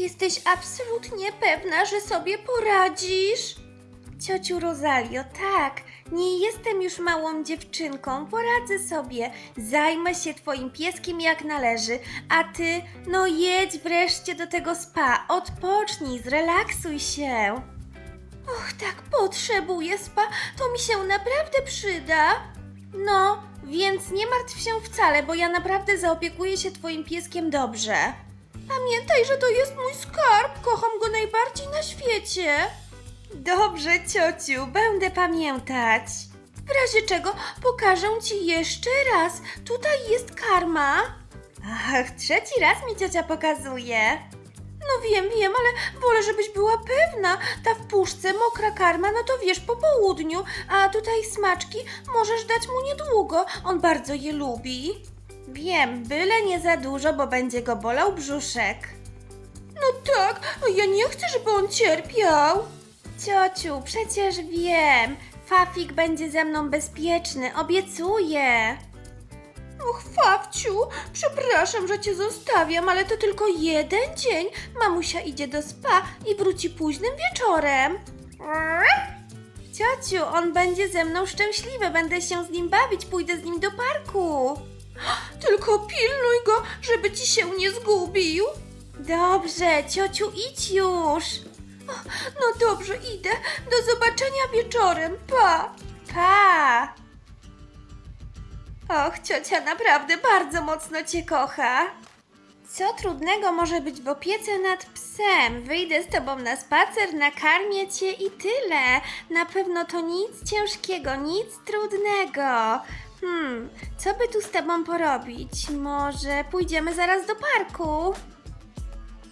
Jesteś absolutnie pewna, że sobie poradzisz? Ciociu Rosalio, tak, nie jestem już małą dziewczynką, poradzę sobie. Zajmę się twoim pieskiem jak należy, a ty, no jedź wreszcie do tego spa, odpocznij, zrelaksuj się. Och, tak potrzebuję spa, to mi się naprawdę przyda. No, więc nie martw się wcale, bo ja naprawdę zaopiekuję się twoim pieskiem dobrze. Pamiętaj, że to jest mój skarb, kocham go najbardziej na świecie. Dobrze, ciociu, będę pamiętać. W razie czego pokażę ci jeszcze raz. Tutaj jest karma. Ach, trzeci raz mi ciocia pokazuje. No wiem, wiem, ale wolę, żebyś była pewna. Ta w puszce mokra karma, no to wiesz, po południu, a tutaj smaczki możesz dać mu niedługo. On bardzo je lubi. Wiem, byle nie za dużo, bo będzie go bolał brzuszek. No tak, a ja nie chcę, żeby on cierpiał. Ciociu, przecież wiem. Fafik będzie ze mną bezpieczny, obiecuję. Och, Fawciu, przepraszam, że cię zostawiam, ale to tylko jeden dzień. Mamusia idzie do spa i wróci późnym wieczorem. Ciociu, on będzie ze mną szczęśliwy, będę się z nim bawić, pójdę z nim do parku. Tylko pilnuj go, żeby ci się nie zgubił. Dobrze, ciociu, idź już. No dobrze, idę. Do zobaczenia wieczorem. Pa. Pa. Och, ciocia naprawdę bardzo mocno cię kocha. Co trudnego może być w opiece nad psem? Wyjdę z tobą na spacer, nakarmię cię i tyle. Na pewno to nic ciężkiego, nic trudnego. Hmm, co by tu z tobą porobić? Może pójdziemy zaraz do parku?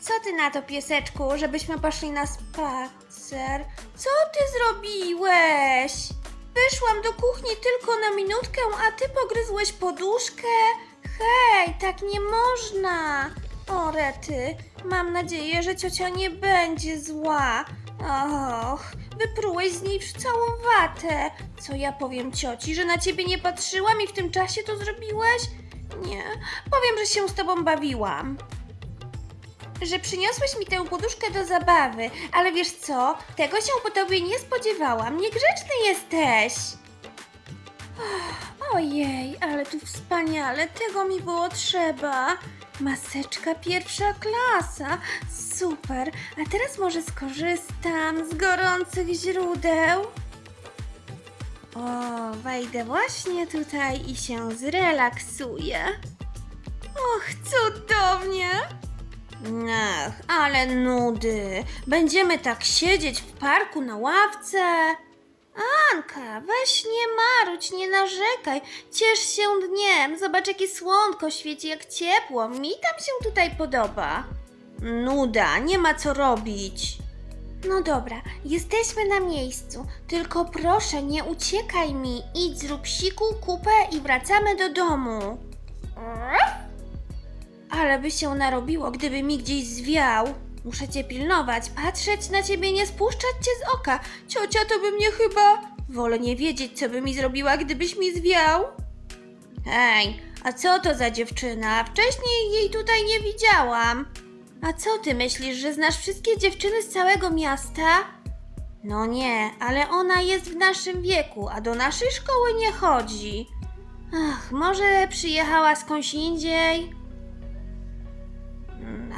Co ty na to, pieseczku, żebyśmy poszli na spacer? Co ty zrobiłeś? Wyszłam do kuchni tylko na minutkę, a ty pogryzłeś poduszkę? Hej, tak nie można! O, Rety, mam nadzieję, że ciocia nie będzie zła. Och, wyprułeś z niej całą watę. Co ja powiem cioci, że na ciebie nie patrzyłam i w tym czasie to zrobiłeś? Nie, powiem, że się z tobą bawiłam że przyniosłeś mi tę poduszkę do zabawy, ale wiesz co? Tego się po tobie nie spodziewałam. Niegrzeczny jesteś. Ojej, ale tu wspaniale, tego mi było trzeba. Maseczka pierwsza klasa, super. A teraz może skorzystam z gorących źródeł. O, wejdę właśnie tutaj i się zrelaksuję. Och, cudownie! Ach, ale nudy. Będziemy tak siedzieć w parku na ławce. Anka, weź nie maruć, nie narzekaj. Ciesz się dniem. Zobacz, jakie słonko świeci, jak ciepło. Mi tam się tutaj podoba. Nuda, nie ma co robić. No dobra, jesteśmy na miejscu. Tylko proszę, nie uciekaj mi. Idź, zrób siku, kupę i wracamy do domu. Ale by się narobiło, gdyby mi gdzieś zwiał. Muszę cię pilnować, patrzeć na ciebie, nie spuszczać cię z oka. Ciocia to by mnie chyba... Wolę nie wiedzieć, co by mi zrobiła, gdybyś mi zwiał. Hej, a co to za dziewczyna? Wcześniej jej tutaj nie widziałam. A co ty myślisz, że znasz wszystkie dziewczyny z całego miasta? No nie, ale ona jest w naszym wieku, a do naszej szkoły nie chodzi. Ach, może przyjechała skądś indziej?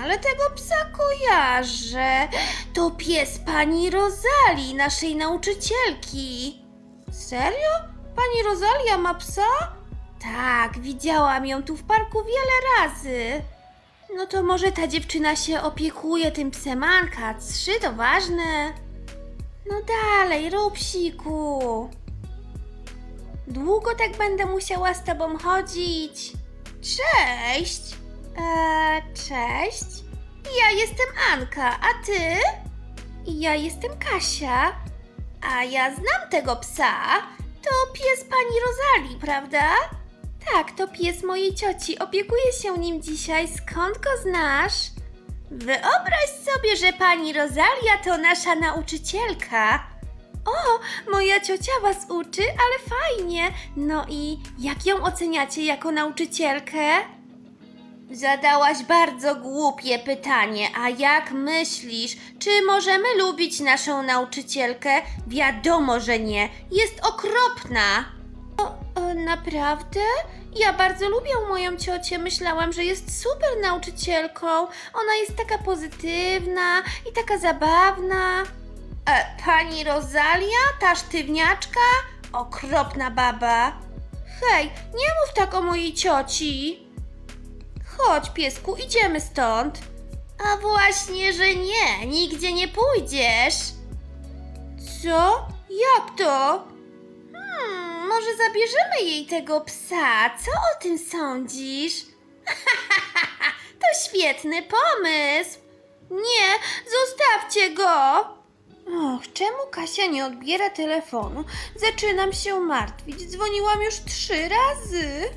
Ale tego psa kojarzę. To pies pani Rozali, naszej nauczycielki. Serio? Pani Rosalia ma psa? Tak, widziałam ją tu w parku wiele razy. No to może ta dziewczyna się opiekuje tym psem Anka. Trzy to ważne. No dalej, rób siku. Długo tak będę musiała z tobą chodzić. Cześć! Eee, cześć. Ja jestem Anka, a ty? Ja jestem Kasia. A ja znam tego psa. To pies pani Rozali, prawda? Tak, to pies mojej cioci. Opiekuję się nim dzisiaj. Skąd go znasz? Wyobraź sobie, że pani Rosalia to nasza nauczycielka. O, moja ciocia was uczy, ale fajnie. No i jak ją oceniacie jako nauczycielkę? Zadałaś bardzo głupie pytanie, a jak myślisz, czy możemy lubić naszą nauczycielkę? Wiadomo, że nie. Jest okropna. O, o, naprawdę? Ja bardzo lubię moją ciocię. Myślałam, że jest super nauczycielką. Ona jest taka pozytywna i taka zabawna. E, pani Rosalia, ta sztywniaczka? Okropna baba. Hej, nie mów tak o mojej cioci. Chodź, piesku, idziemy stąd. A właśnie, że nie, nigdzie nie pójdziesz. Co? Jak to? Hmm, może zabierzemy jej tego psa. Co o tym sądzisz? to świetny pomysł. Nie, zostawcie go. Och, czemu Kasia nie odbiera telefonu? Zaczynam się martwić. Dzwoniłam już trzy razy.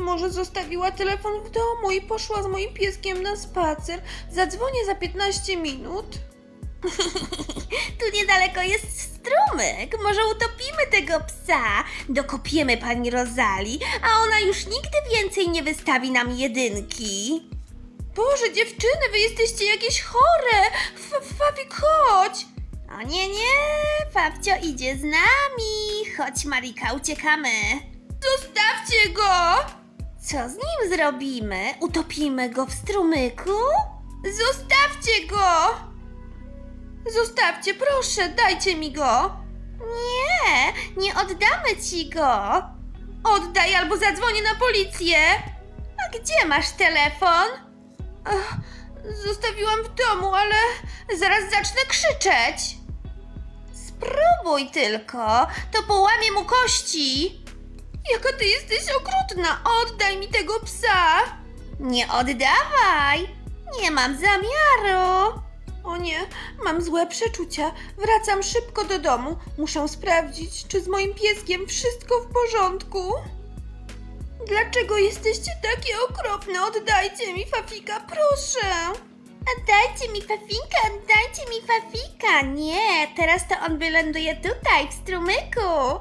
Może zostawiła telefon w domu i poszła z moim pieskiem na spacer. Zadzwonię za 15 minut. tu niedaleko jest strumyk. Może utopimy tego psa. Dokopiemy pani Rozali, a ona już nigdy więcej nie wystawi nam jedynki. Boże, dziewczyny, wy jesteście jakieś chore! F- Fawik, chodź! O nie, nie, Fawcio idzie z nami. Chodź, Marika, uciekamy. Zostawcie go! Co z nim zrobimy? Utopimy go w strumyku? Zostawcie go! Zostawcie, proszę, dajcie mi go. Nie, nie oddamy ci go. Oddaj albo zadzwonię na policję. A gdzie masz telefon? Ach, zostawiłam w domu, ale zaraz zacznę krzyczeć. Spróbuj tylko, to połamie mu kości. Jaka ty jesteś okrutna! Oddaj mi tego psa! Nie oddawaj! Nie mam zamiaru! O nie, mam złe przeczucia. Wracam szybko do domu. Muszę sprawdzić, czy z moim pieskiem wszystko w porządku. Dlaczego jesteście takie okropne? Oddajcie mi Fafika, proszę! Oddajcie mi Fafika, oddajcie mi Fafika! Nie, teraz to on wyląduje tutaj, w strumyku!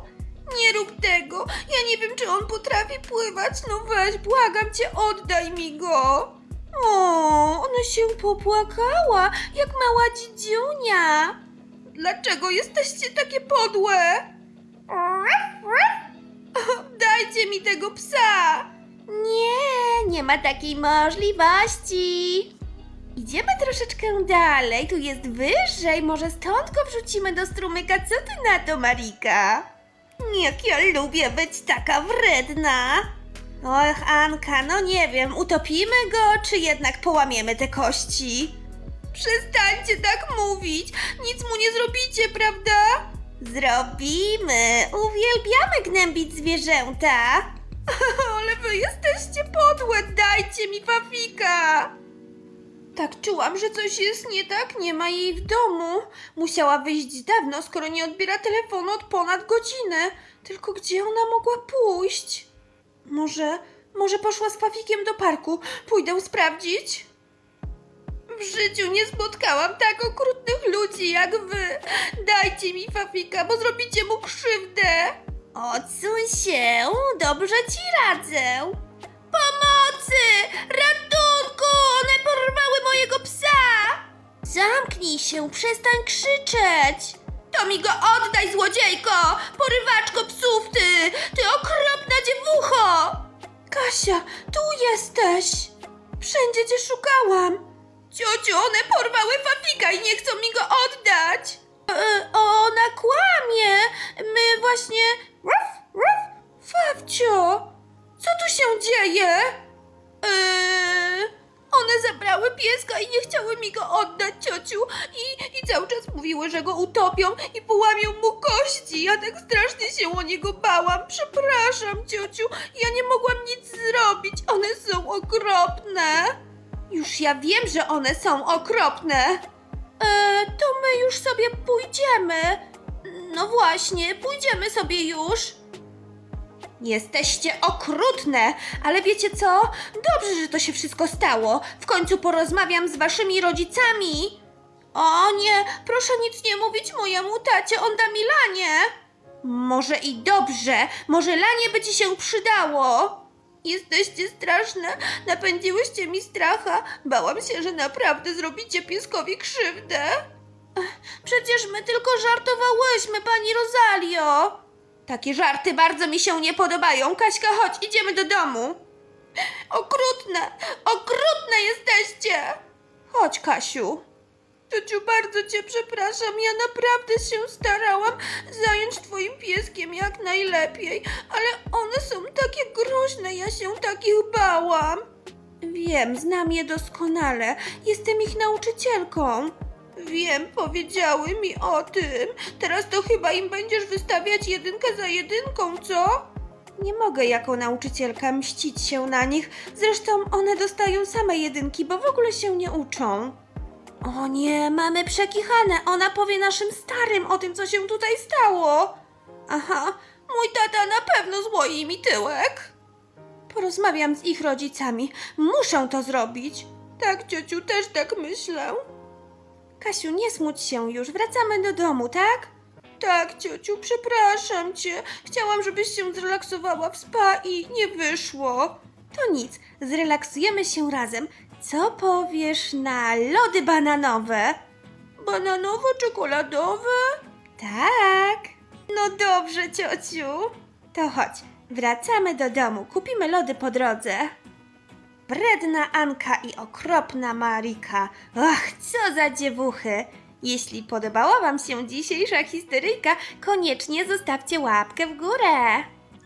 Nie rób tego! Ja nie wiem, czy on potrafi pływać. No weź, błagam cię, oddaj mi go! O, ona się popłakała, jak mała dzidziunia. Dlaczego jesteście takie podłe? Dajcie mi tego psa! Nie, nie ma takiej możliwości. Idziemy troszeczkę dalej, tu jest wyżej, może stąd go wrzucimy do strumyka. Co ty na to, Marika? Jak ja lubię być taka wredna. Och, Anka, no nie wiem, utopimy go, czy jednak połamiemy te kości? Przestańcie tak mówić, nic mu nie zrobicie, prawda? Zrobimy, uwielbiamy gnębić zwierzęta. Ale wy jesteście podłe, dajcie mi Fafika. Tak czułam, że coś jest nie tak, nie ma jej w domu. Musiała wyjść dawno, skoro nie odbiera telefonu od ponad godziny. Tylko gdzie ona mogła pójść? Może, może poszła z Fafikiem do parku. Pójdę sprawdzić. W życiu nie spotkałam tak okrutnych ludzi jak wy. Dajcie mi Fafika, bo zrobicie mu krzywdę. Odsuń się, dobrze ci radzę. Pomocy! Ratunku! Zamknij się, przestań krzyczeć! To mi go oddaj, złodziejko! Porywaczko psów, ty! Ty okropna dziewucho! Kasia, tu jesteś! Wszędzie cię szukałam! Ciociu, one porwały Fafika i nie chcą mi go oddać! E, ona ciociu. I, I cały czas mówiły, że go utopią i połamią mu kości. Ja tak strasznie się o niego bałam. Przepraszam, ciociu. Ja nie mogłam nic zrobić. One są okropne. Już ja wiem, że one są okropne. Eee, to my już sobie pójdziemy. No właśnie, pójdziemy sobie już. Jesteście okrutne, ale wiecie co? Dobrze, że to się wszystko stało. W końcu porozmawiam z waszymi rodzicami. O nie, proszę nic nie mówić mojemu tacie, on da mi lanie. Może i dobrze, może lanie by ci się przydało. Jesteście straszne, napędziłyście mi stracha. Bałam się, że naprawdę zrobicie pieskowi krzywdę. Przecież my tylko żartowałyśmy, pani Rosalio. Takie żarty bardzo mi się nie podobają. Kaśka, chodź, idziemy do domu. Okrutne, okrutne jesteście. Chodź, Kasiu. Ciociu, bardzo cię przepraszam. Ja naprawdę się starałam zająć twoim pieskiem jak najlepiej, ale one są takie groźne, ja się takich bałam. Wiem, znam je doskonale. Jestem ich nauczycielką. Wiem, powiedziały mi o tym. Teraz to chyba im będziesz wystawiać jedynkę za jedynką, co? Nie mogę jako nauczycielka mścić się na nich. Zresztą one dostają same jedynki, bo w ogóle się nie uczą. O nie, mamy przekichane. Ona powie naszym starym o tym, co się tutaj stało. Aha, mój tata na pewno złoi mi tyłek. Porozmawiam z ich rodzicami. Muszę to zrobić. Tak, ciociu, też tak myślę. Kasiu, nie smuć się już. Wracamy do domu, tak? Tak, ciociu, przepraszam cię. Chciałam, żebyś się zrelaksowała w spa i nie wyszło. To nic, zrelaksujemy się razem. Co powiesz na lody bananowe? Bananowo-czekoladowe? Tak. No dobrze, ciociu. To chodź, wracamy do domu. Kupimy lody po drodze. Wredna Anka i okropna Marika. Ach, co za dziewuchy! Jeśli podobała Wam się dzisiejsza historyjka, koniecznie zostawcie łapkę w górę.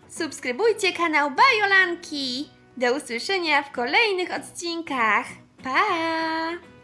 Subskrybujcie kanał Bajolanki. Do usłyszenia w kolejnych odcinkach. Pa!